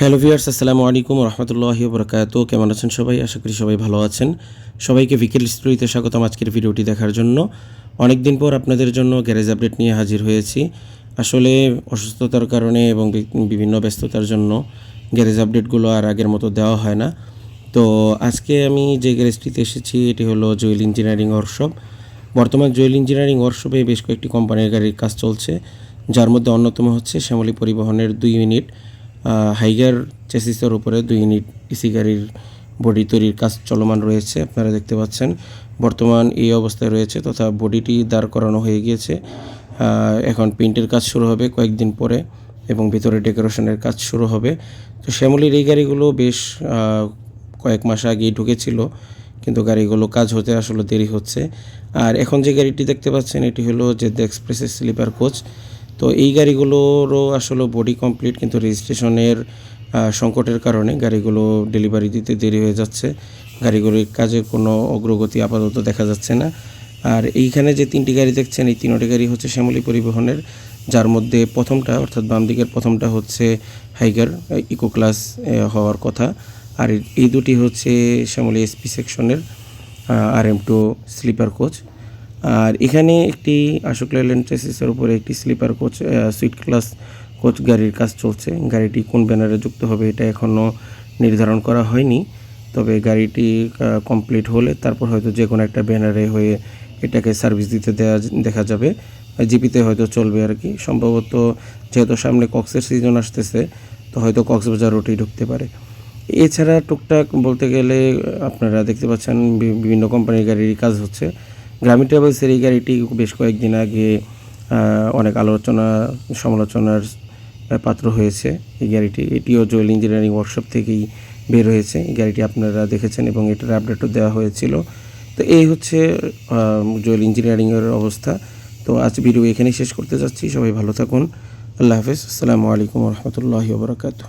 Hello viewers আসসালামু আলাইকুম রহমতুল্লাহি বরকাত কেমন আছেন সবাই? আশা করি সবাই ভালো আছেন। সবাইকে বিকেল স্টোরিতে স্বাগতম আজকের ভিডিওটি দেখার জন্য। অনেক দিন পর আপনাদের জন্য গ্যারেজ আপডেট নিয়ে হাজির হয়েছি। আসলে অসুস্থতার কারণে এবং বিভিন্ন ব্যস্ততার জন্য গ্যারেজ আপডেটগুলো আর আগের মতো দেওয়া হয় না। তো আজকে আমি যে গ্যারেজটিতে এসেছি, এটি হলো জুয়েল ইঞ্জিনিয়ারিং ওয়ার্কশপ বর্তমান জুয়েল ইঞ্জিনিয়ারিং ওয়ার্কশপে বেশ কয়েকটি কোম্পানির গাড়ির কাজ চলছে। যার মধ্যে অন্যতম হচ্ছে শ্যামলী পরিবহনের দুই ইউনিট হাইগার চেসিসের উপরে দুই ইউনিট ইসি গাড়ির বডি তৈরির কাজ চলমান রয়েছে, আপনারা দেখতে পাচ্ছেন। বর্তমান এই অবস্থায় রয়েছে তথা বডিটি দাঁড় করানো হয়ে গিয়েছে। এখন পেইন্টের কাজ শুরু হবে কয়েকদিন পরে এবং ভিতরে ডেকোরেশনের কাজ শুরু হবে। তো শ্যামলির এই গাড়িগুলো বেশ কয়েক মাস আগেই ঢুকেছিল, কিন্তু গাড়িগুলো কাজ হতে আসলে দেরি হচ্ছে। আর এখন যে গাড়িটি দেখতে পাচ্ছেন, এটি হলো যে এক্সপ্রেসের স্লিপার কোচ তো এই গাড়িগুলোরও আসলে বডি কমপ্লিট কিন্তু রেজিস্ট্রেশনের সংকটের কারণে গাড়িগুলো ডেলিভারি দিতে দেরি হয়ে যাচ্ছে। গাড়িগুলির কাজের কোনো অগ্রগতি আপাতত দেখা যাচ্ছে না। আর এইখানে যে তিনটি গাড়ি দেখছেন, এই তিনটি গাড়ি হচ্ছে শ্যামলী পরিবহনের, যার মধ্যে প্রথমটা, অর্থাৎ বাম দিকের প্রথমটা হচ্ছে হাইগার ইকো ক্লাস হওয়ার কথা। আর এই- দুটি হচ্ছে শ্যামলী এসপি সেকশনের R M two sleeper coach আর এখানে একটি আশোক লেল্যান্ড চেসিসের উপরে একটি sleeper coach suite class coach গাড়ির কাজ চলছে। গাড়িটি কোন ব্যানারে যুক্ত হবে এটা এখনও নির্ধারণ করা হয়নি। তবে গাড়িটি কমপ্লিট হলে তারপর হয়তো যে কোনো একটা ব্যানারে হয়ে এটাকে সার্ভিস দিতে দেওয়া দেখা যাবে। জিপিতে হয়তো চলবে আর কি। সম্ভবত যেহেতু সামনে কক্সের সিজন আসতেছে, তো হয়তো কক্সবাজার রুটেই ঢুকতে পারে। এছাড়া টুকটাক বলতে গেলে আপনারা দেখতে পাচ্ছেন বিভিন্ন কোম্পানির গাড়ির কাজ হচ্ছে। গ্রামীণ ট্রাভেলসের এই গাড়িটি বেশ কয়েকদিন আগে অনেক আলোচনা, সমালোচনার পাত্র হয়েছে। এই গাড়িটি, এটিও জয়েল ইঞ্জিনিয়ারিং ওয়ার্কশপ থেকেই বের হয়েছে। এই গাড়িটি আপনারা দেখেছেন এবং এটার আপডেটও দেওয়া হয়েছিল। তো এই হচ্ছে জয়েল ইঞ্জিনিয়ারিংয়ের অবস্থা। তো আজ ভিডিও এখানেই শেষ করতে যাচ্ছি। সবাই ভালো থাকুন। আল্লাহ হাফেজ। আসসালামু আলাইকুম রহমতুল্লাহি ওবরাকাতু